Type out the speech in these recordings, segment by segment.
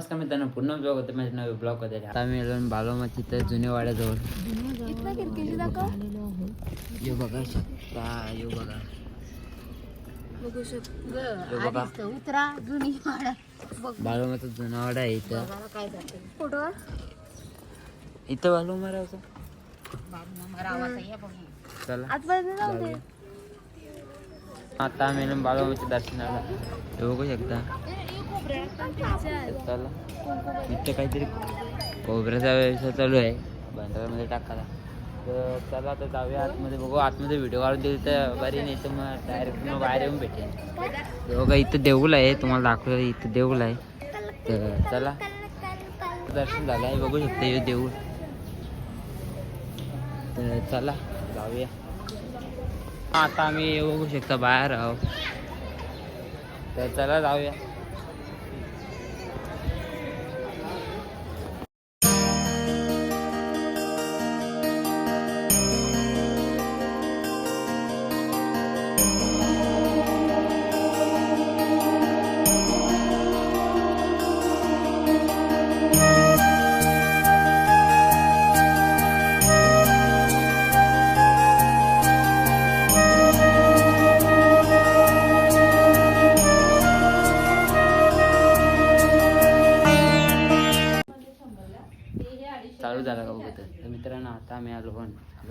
नमस्कार मित्रांनो पुन्हा ब्लॉग होते माझ्या नवे ब्लॉग होते आता मी आलो बालोमाची तर जुने वाड्याजवळ. यो बघा शकता यो बघा. बघू शकतो. उतरा जुनी वाडा. बघ. बालोमाचा जुना वाडा आहे इथं. फोटो इथं बालोमा आवाज चला. आता आम्ही आलो बालोमाच्या दर्शनाला. हे बघू शकता. चला. इथं काहीतरी खोबऱ्याचा व्यवसाय चालू आहे. भंडारामध्ये टाकायला. तर चला आता जाऊया आतमध्ये. बघू आतमध्ये व्हिडिओ काढून दिली तर बरी नाही तर मग डायरेक्ट मग बाहेर येऊन भेटेल बघा हो इथं देऊळ आहे. तुम्हाला दाखवलं इथं देऊळ आहे. तर चला. दर्शन झालं आहे. बघू शकता हे देऊळ. तर चला जाऊया. आता आम्ही बघू शकता बाहेर आहो तर चला जाऊया.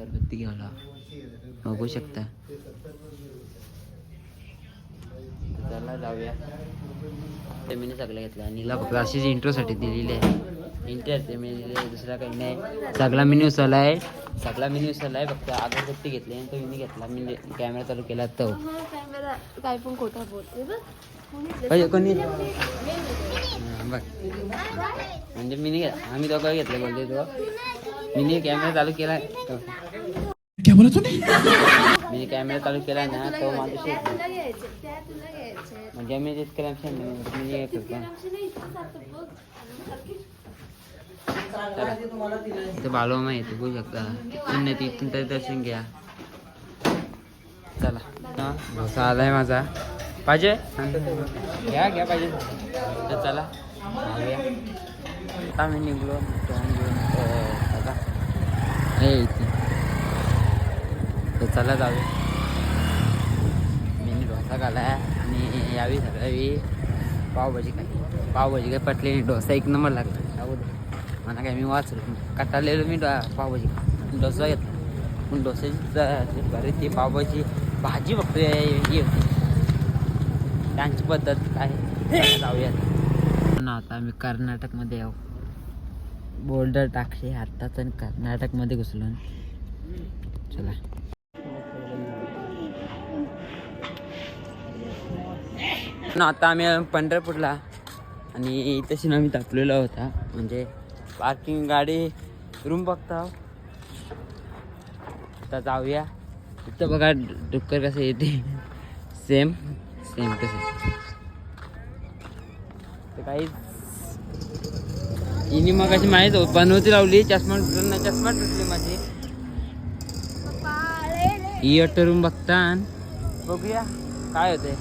अगरबत्ती घ्यायला बघू शकता. तर चला जाऊया. ते मी सगळं घेतलं. आणि हिला फक्त अशीच इंट्रोसाठी दिलेली आहे. इंटर ते मी दिले दुसरा काही नाही. सगळा मिनी उचलला आहे. सगळा मिनी उचलला आहे. फक्त अगरबत्ती घेतली आणि तो मी घेतला. मी कॅमेरा चालू केला तो. कॅमेरा काय पण खोटा बोलते बघ. पाहिजे कोणी? हां, बघ. म्हणजे मिनी घे आम्ही दोघं घेतलं बोलते तो. मिनी कॅमेरा चालू केला. तो. क्या बोला तूने मी कॅमेरा चालू केला ना तो माझ्या म्हणजे मी जितकं म्हणजे लक्ष मी घेत होतो. नाही इथं जातं येते बघू शकता. पुण्य तिथून तरी दर्शन घ्या. चला. भोसा डोसा आलाय माझा. पाहिजे? घ्या घ्या पाहिजे. तर चला. आता मी निघलो. तोंड घेऊन हे इथे. तर चला जाऊया. मी डोसा खाला आणि यावी सगळ्यावी पावभाजी खाली. पावभाजी काय पटली डोसा एक नंबर लागला. जाऊ दे. मला काय मी वाचलो कटाळलेलो मी डो- पावभाजी. डोसा घेतला. पण डोस्याची बरी ती पावभाजी भाजी फक्त ही होती. त्यांची पद्धत काय? जाऊयात आता आम्ही कर्नाटकमध्ये आहो बोल्डर टाकले आत्ताच आणि कर्नाटकमध्ये घुसलो. चला. ना आता आम्ही पंढरपूरला आणि तशी ना आम्ही तापलेला होता. म्हणजे पार्किंग गाडी रूम बघता आता जाऊया. इथं बघा डुक्कर कसं येते. सेम सेम कसं तर काहीच इनी मग अशी माहीत हो बनवती लावली चष्मा तुटला नाही चष्मा तुटली माझी. ही रूम बघता बघूया काय होते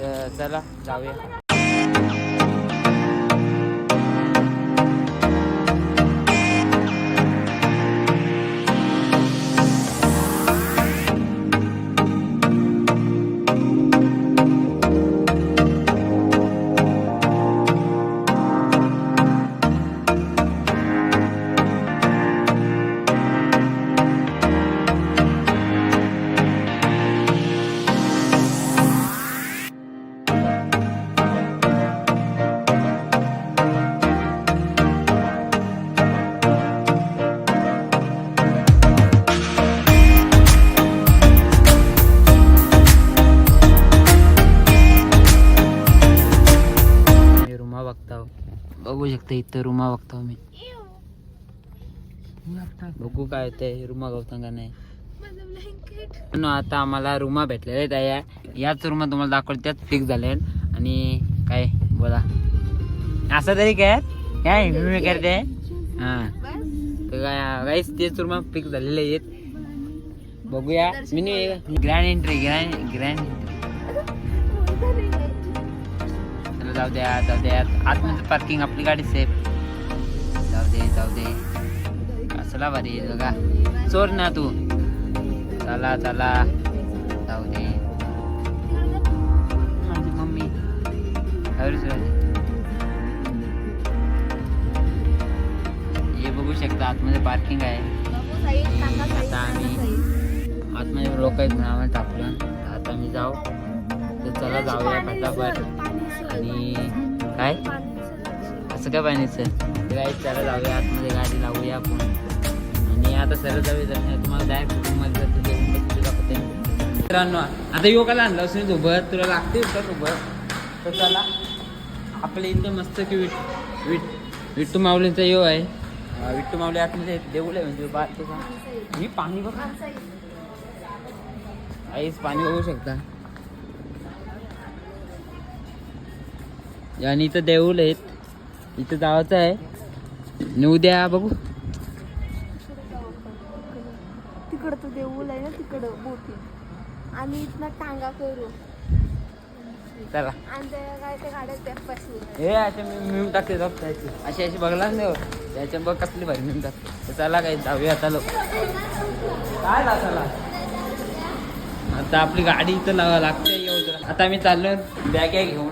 तर चला जाऊया. बघू इथं रुमा बघतो मी बघू काय होतंय रुमा गवता का नाही. पण आता आम्हाला रुमा भेटलेल्या आहेत या याच रुमा तुम्हाला दाखवल्या त्याच फिक्स झाल्या आणि काय बोला. असं तरी काय? काय मी करते? हां. तर काय काहीच तेच रुमा फिक्स झालेले आहेत. बघूया. मी ग्रँड एंट्री ग्रँड ग्रँड जाऊ द्या जाऊ द्या आतमध्ये पार्किंग आपली गाडी सेफ जाऊ दे जाऊ दे कसला भारी बघा. चोर ना तू. चला चला. जाऊ दे माझी मम्मी. हरीश राजे हे बघू शकता आतमध्ये पार्किंग आहे. आता आम्ही- आतमध्ये लोक आहेत नाव टाकलं आता मी जाऊ. तर चला जाऊया फटाफट. आणि काय? असं काय तर काय चला जाऊया. आतमध्ये गाडी लावूया आपण. आणि आता सरळ जाऊया तर तुम्हाला डायरेक्ट जातो देऊन बघतो दाखवते मित्रांनो आता योगाला आणलं असेल सोबत? तुला लागते का सोबत? तर चला आपल्या इथं मस्त की विट विट विट्टू माऊलींचा यो आहे. विट्टू माऊली आतमध्ये देऊळ आहे म्हणजे बा मी पाणी बघा. आईच पाणी बघू शकता. आणि इथं देऊळ आहेत. इथं जायचं आहे. आणि उद्या बघू. तिकडचं देऊळ आहे ना तिकडं बोटी आणि इथनं टांगा करू. चला. हे असे मी मिळून टाकते जाऊ. त्याची अशी अशी बघला नाही हो. त्याच्या बघ कसली भारी मिळून टाकते. तर चला काय जाऊया आता लोक काय चला? आता आपली गाडी इथं लावा लागते. येऊ. आता आम्ही चाललो बॅग घेऊन.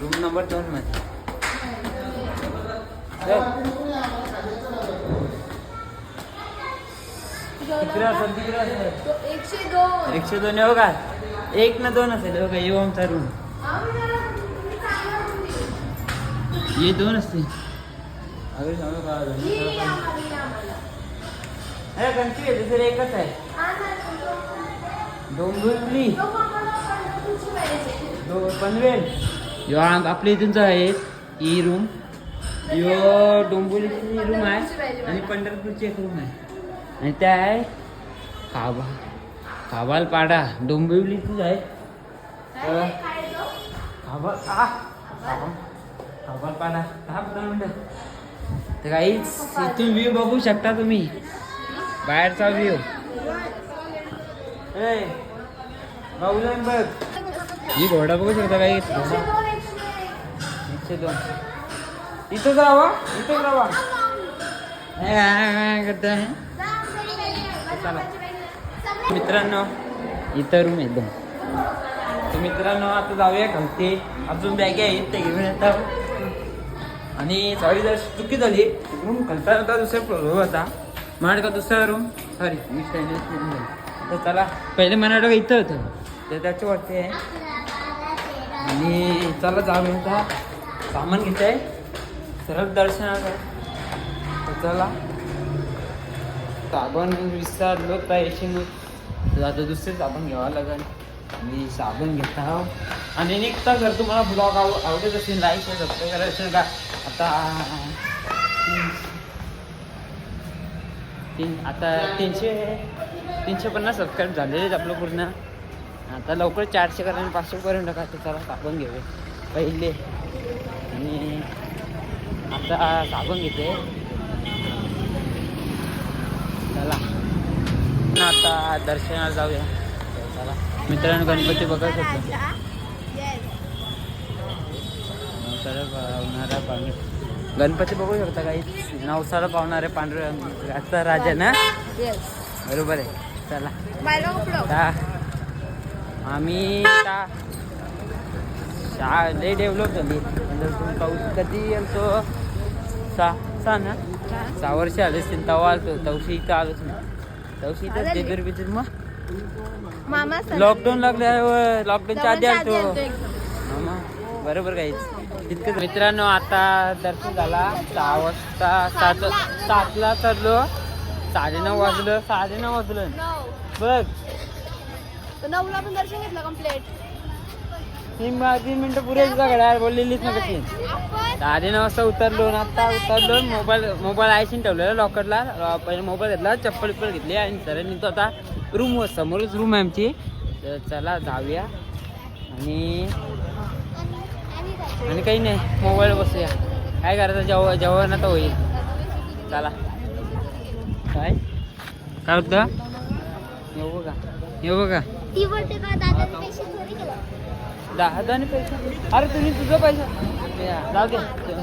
रूम नंबर दोन मध्ये चल. किती असेल किती असेल एकशे दोन एकशे दोन येऊ का एक ना दोन असेल हो का येऊ आमचा रूम ये दोन असते अरे सांगू का अरे कंची आहे दुसरं एकच आहे दोन दुसरी दोन पनवेल। यो आम- आपल्या इथूनच आहे ही. रूम यो डोंबिवलीची रूम आहे. आणि पंढरपूरची एक रूम आहे. आणि त्या आहे काबा काबालपाडा डोंबिवलीचीच आहे. काबाल काबालपाडा हा मिनटं. तर काहीच इथून व्ह्यू बघू शकता तुम्ही. बाहेरचा व्ह्यू ए बाबूला बघ. ही घोडा बघू शकता काही घोडा एकशे दोन. इथंच राहा इथंच राहा मित्रांनो इथं रूम एकदम तर मित्रांनो आता जाऊया घालते अजून बॅग आहेत ते घेऊन येतात आणि सॉरी जर चुकी झाली रूम घालता होता दुसरा प्रॉब्लेम होता. म्हणाल का दुसरा रूम सॉरी मी तर चला पहिले म्हणाल इथं होतं. तर त्याच्यावरती आहे. आणि चला जाऊया आता. सामान घेत आहे सरळ दर्शनाचं तर चला. साबण विसरलो पैसे तर आता दुसरे साबण घ्यावं लागेल. मी साबण घेत आहो. आणि निघता जर तुम्हाला ब्लॉग आव आवडत असेल लाईक सबस्क्राईब करायचं असेल का आता तीन- आता तीनशे तीनशे पन्नास सबस्क्राईब झालेले आहेत आपलं पूर्ण. आता लवकर चारशे करा आणि पाचशे करून टाका. चला साबण घेऊया. पहिले आणि आता साबण घेते. चला. आता दर्शनाला जाऊया. चला. मित्रांनो गणपती बघा शकतो. नवसाला पावणारा पांढरे गणपती बघू शकता काही. नवसाला पावणारे पांढरे आता राजा ना? बरोबर आहे. चला. आम्ही आता शा लय डेव्हलप झाली पाऊस कधी येतो? सहा सहा ना? सहा वर्ष आले असतील तेव्हा आलतो. तवशी इथं आलोच नाही तवशी इथं आले? डेदर बिदर मग. मामा लॉकडाऊन लागल्यावर लॉकडाऊनच्या आधी आलतो. मग बरोबर काहीच तितकंच मित्रांनो आता दर्शन झाला. सहा वाजता सात सातला. चढलो साडेनऊ वाजलं. साडेनऊ वाजलं. नऊ. बघ. नऊला पण दर्शन घेतलं कंप्लीट तीन तीन मिनिटं पुरे घड्याळ बोललेलीच ना कशी साडे नऊ वाजता उतरलो ना आता उतरलो मोबाईल मोबाईल आयशीन ठेवलेला लॉकरला. पहिले मोबाईल घेतला चप्पल विप्पल घेतली आणि सर निघतो आता रूम समोरच रूम आहे आमची. तर चला जाऊया. आणि आणि काही नाही मोबाईल बसूया. काय करायचं? जेव जेवण आता होईल. चला. काय? काय होतं? येऊ बघा. येऊ बघा. दहा पैसा. अरे तुम्ही तुझा पैसा? जाऊ दे.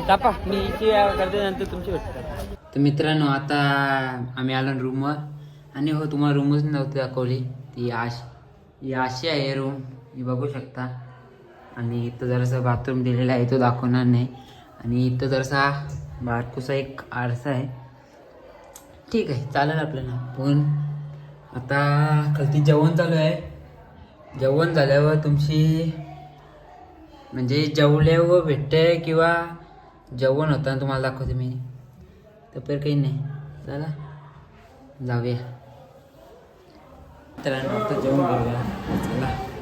टापा मी इथे करते नंतर तुमची भेटते तर मित्रांनो आता आम्ही आलो रूमवर आणि हो तुम्हाला रूमच नव्हती दाखवली. ती आश ही अशी आहे रूम ही बघू शकता. आणि इथं जरासा बाथरूम दिलेला आहे तो दाखवणार नाही. आणि इथं जरासा बारकूसा एक आरसा आहे. ठीक आहे चालेल आपल्याला. पण आता खालती जेवण चालू आहे. जेवण झाल्यावर तुमची म्हणजे जेवले व भेटते किंवा जेवण होताना तुम्हाला दाखवते मी. तर काही नाही. चला. जाऊया. मित्रांनो आता जेवण करूया. चला.